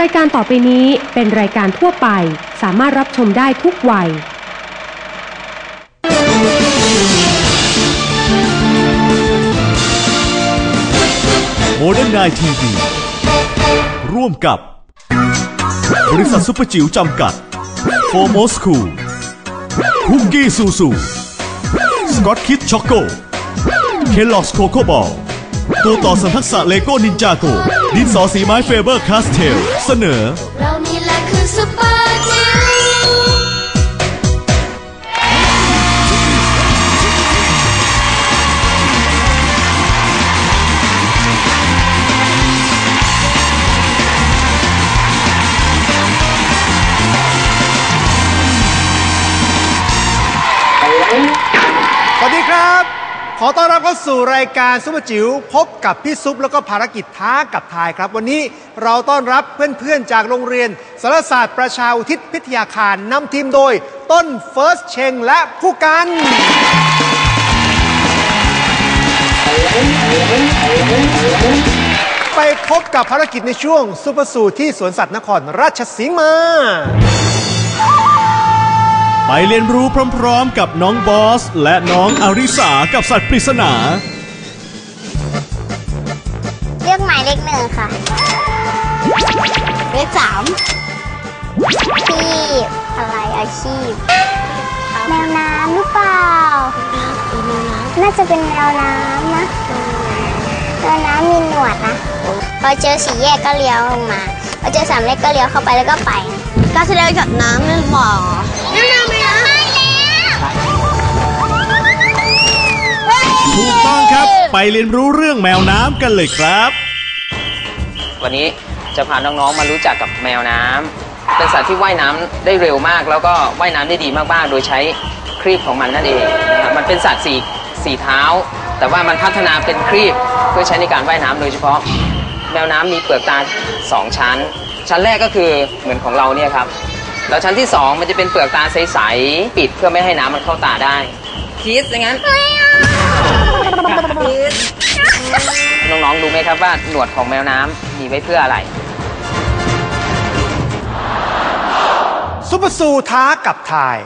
รายการต่อไปนี้เป็นรายการทั่วไป สามารถรับชมได้ทุกวัย โมเดิร์นไนทีวีร่วมกับบริษัทซุปเปอร์จิ๋วจำกัดโฟโมสคูลคุกกี้ซูซูสกอตคิดช็อกโกเคลล็อกโคโคบอล ตัวต่อสันทักษะเลโก้นินจาโกดินสอสีไม้เฟเบอร์คาสเทล เสนอ เรานี่แหละคือซุปเปอร์จิ๋วสวัสดีครับ ขอต้อนรับเข้าสู่รายการซุปเปอร์จิ๋วพบกับพี่ซุปแล้วก็ภารกิจท้ากับทายครับ วันนี้เราต้อนรับเพื่อนๆ จากโรงเรียนสารศาสตร์ประชาอุทิศพิทยาคารนำทีมโดย ต้นเฟิร์สเชงและผู้กัน ไปพบกับภารกิจในช่วงซุปเปอร์สูที่สวนสัตว์นครราชสีมา ไปเรียนรู้พร้อมๆ กับน้องบอส และน้องอาริสากับสัตว์ปริศนา เลือกหมายเลขหนึ่งค่ะ เลขสามชีพอะไรอาชีพแมวน้ำหรือเปล่า น่าจะเป็นแมวน้ำนะแมวน้ำมีหนวดนะพอเจอสี่แยกก็เลี้ยวลงมาพอเจอสามแยกก็เลี้ยวเข้าไปแล้วก็ไป การแสดงกับน้ำหรือเปล่า ถูกต้องครับ ไปเรียนรู้เรื่องแมวน้ำกันเลยครับ วันนี้จะพาน้องๆมารู้จักกับแมวน้ำเป็นสัตว์ที่ว่ายน้ำได้เร็วมาก แล้วก็ว่ายน้ำได้ดีมากๆ โดยใช้ครีบของมันนั่นเองนะครับมันเป็นสัตว์สี่สี่เท้า แต่ว่ามันพัฒนาเป็นครีบเพื่อใช้ในการว่ายน้ำโดยเฉพาะ แมวน้ำมีเปลือกตาสองชั้น ชั้นแรกก็คือเหมือนของเราเนี่ยครับแล้วชั้นที่สองมันจะเป็นเปลือกตาใสๆปิดเพื่อไม่ให้น้ำมันเข้าตาได้คิสอย่างนั้น น้องๆรู้ไหมครับว่าหนวดของแมวน้ำมีไว้เพื่ออะไร ซุปเปอร์สูท้ากับทาย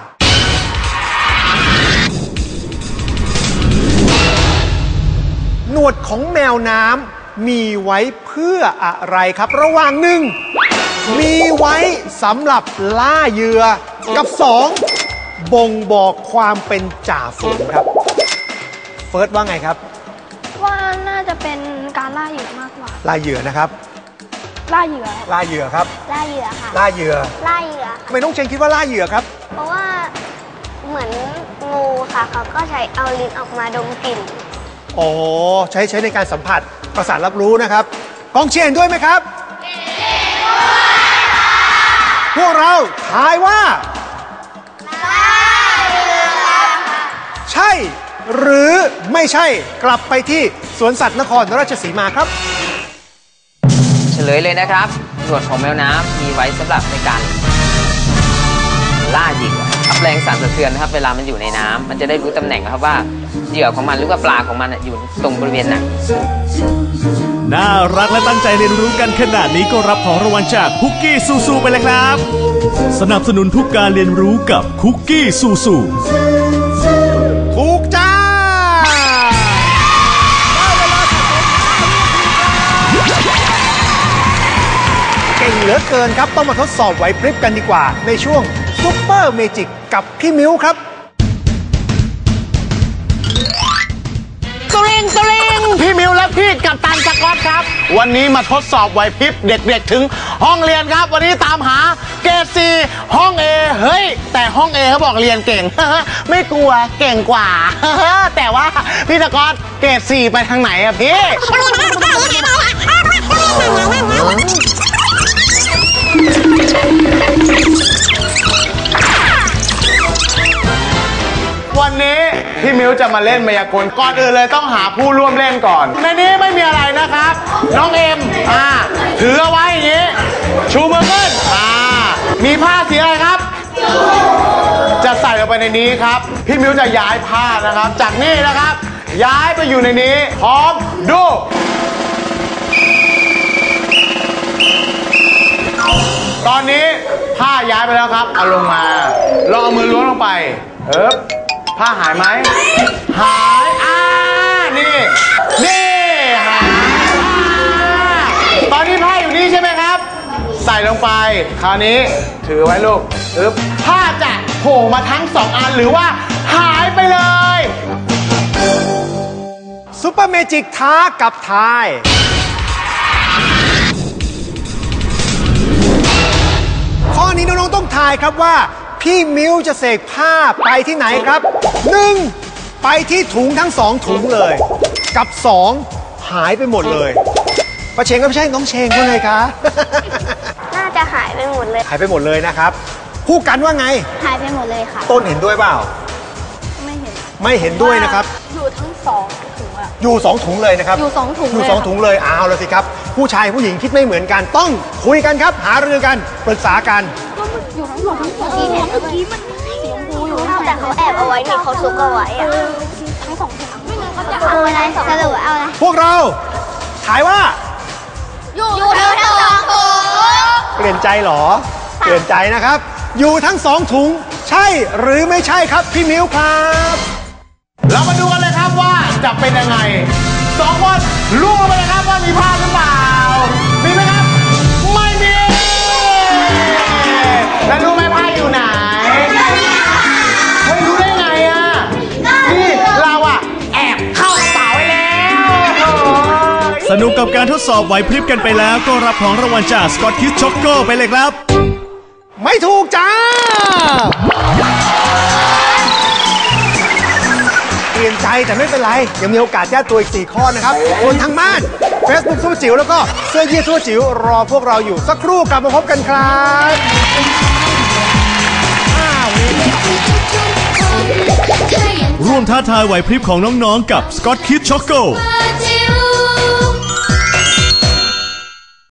หนวดของแมวน้ำมีไว้เพื่ออะไรครับ ระหว่างหนึ่ง มีไว้สำหรับล่าเหยื่อ กับสองบ่งบอกความเป็นจ่าฝูงครับ เฟิร์สว่าไงครับ ว่าน่าจะเป็นการล่าเหยื่อมากกว่า ล่าเหยื่อนะครับ ล่าเหยื่อครับล่าเหยื่อครับ ล่าเหยื่อค่ะ ล่าเหยื่อล่าเหยื่อทำไมน้องเชงคิดว่าล่าเหยื่อครับ เพราะว่าเหมือนงูค่ะ เขาก็ใช้เอาลิ้นออกมาดมกลิ่น อ๋อ ใช้ใช้ในการสัมผัสประสาทรับรู้นะครับ กองเชียร์เห็นด้วยไหมครับ พวกเราทายว่า ใช่หรือ ไม่ใช่กลับไปที่สวนสัตว์นครราชสีมาครับ เฉลยเลยนะครับหนวดของแมวน้ำมีไว้สำหรับในการล่าเหยื่ออับแรงสั่นสะเทือนนะครับ เวลามันอยู่ในน้ำมันจะได้รู้ตำแหน่งนะครับว่าเหยื่อของมันหรือว่าปลาของมันน่ะอยู่ตรงบริเวณไหนน่ารักและตั้งใจเรียนรู้กันขนาดนี้ก็รับของรางวัลจากคุกกี้ซูซูไปเลยครับ สนับสนุนทุกการเรียนรู้กับคุกกี้ซูซู ลือเกินครับ ต้องมาทดสอบไหวพริบกันดีกว่า ในช่วงซุปเปอร์เมจิกกับพี่มิ้วครับสลิงสลิงพี่มิวและพี่กับตันสกอตครับ วันนี้มาทดสอบไหวพริบเด็กๆถึงห้องเรียนครับ วันนี้ตามหาเกรดซีห้องเอเฮ้ย แต่ห้องเอเขาบอกเรียนเก่ง ไม่กลัวเก่งกว่า แต่ว่าพี่สกอตเกรดซีไปทางไหนอะพี่ พี่มิวจะมาเล่นมายากลก่อนอื่นเลยต้องหาผู้ร่วมเล่นก่อนในนี้ไม่มีอะไรนะครับ น้องเอ็มอ่าถือเอาไว้อย่างนี้ ชูมือขึ้นอ่ามีผ้าสีอะไรครับ จะใส่ลงไปในนี้ครับ พี่มิวจะย้ายผ้านะครับ จากนี่นะครับ ย้ายไปอยู่ในนี้ พร้อมดูตอนนี้ผ้าย้ายไปแล้วครับ เอาลงมาลองเอามือล้วงลงไปเอ๊บ ผ้าหายไหม หายอ่านี่ นี่หายอ่าตอนนี้ผ้าอยู่นี่ใช่ไหมครับ ใส่ลงไป คราวนี้ถือไว้ลูกอึ๊บผ้าจะโผล่มาทั้งสองอันหรือว่า หายไปเลยซูเปอร์เมจิกท้ากับทาย ข้อนี้น้องๆต้องทายครับว่า พี่มิวจะเสกผ้าไปที่ไหนครับ 1. ไปที่ถุงทั้งสองถุงเลย กับ 2. หายไปหมดเลยประเชงก็ไม่ใช่น้องเชงก็เลยคะ น่าจะหายไปหมดเลย หายไปหมดเลยนะครับผู้กันว่าไง หายไปหมดเลยค่ะ ต้นเห็นด้วยเปล่า ไม่เห็น ไม่เห็นด้วยนะครับ อยู่ทั้งสองถุงอะอยู่สองถุงเลยนะครับ อยู่สองถุงอยู่เลยสองค่ะถุงเลยเอาละสิครับ ผู้ชายผู้หญิงคิดไม่เหมือนกัน ต้องคุยกันครับ หารือกัน ปรึกษากัน อยู่ทั้งสองถุงเมื่อกี้เห็นเมื่อกี้มันสีชมพูอยู่แต่เขาแอบเอาไว้นี่เขาซุกเอาไว้อะทั้งสองถุงไม่งั้นก็จะเอาอะไรสรุปเอาอะไรพวกเราถ่ายว่าอยู่อยู่ทั้งสองถุงเปลี่ยนใจเหรอ เปลี่ยนใจนะครับ อยู่ทั้งสองถุง ใช่หรือไม่ใช่ครับพี่มิวครับ เรามาดูกันเลยครับว่าจะเป็นยังไงสองคนรู้มาเลยครับว่ามีผ้าหรือเปล่า แล้วรู้ไหมผ้าอยู่ไหน เฮ้ยรู้ได้ไงอะ นี่เราอะแอบเข้ากระเป๋าไว้แล้วโอ้ยสนุกกับการทดสอบไหวพริบกันไปแล้ว ก็รับของรางวัลจากสกอตคิสช็อกโกไปเลยครับ ไม่ถูกจ้าเปลี่ยนใจแต่ไม่เป็นไร ยังมีโอกาสแก้ตัวอีก 4 ข้อนะครับคนทางบ้าน Facebook ซูเปอร์จิ๋วแล้วก็เสื้อยืดซูเปอร์จิ๋วรอพวกเราอยู่สักครู่กลับมาพบกันครับอ้าวนี่ ร่วมท้าทายไหวพริบของน้องๆกับสกอตคิสช็อกโก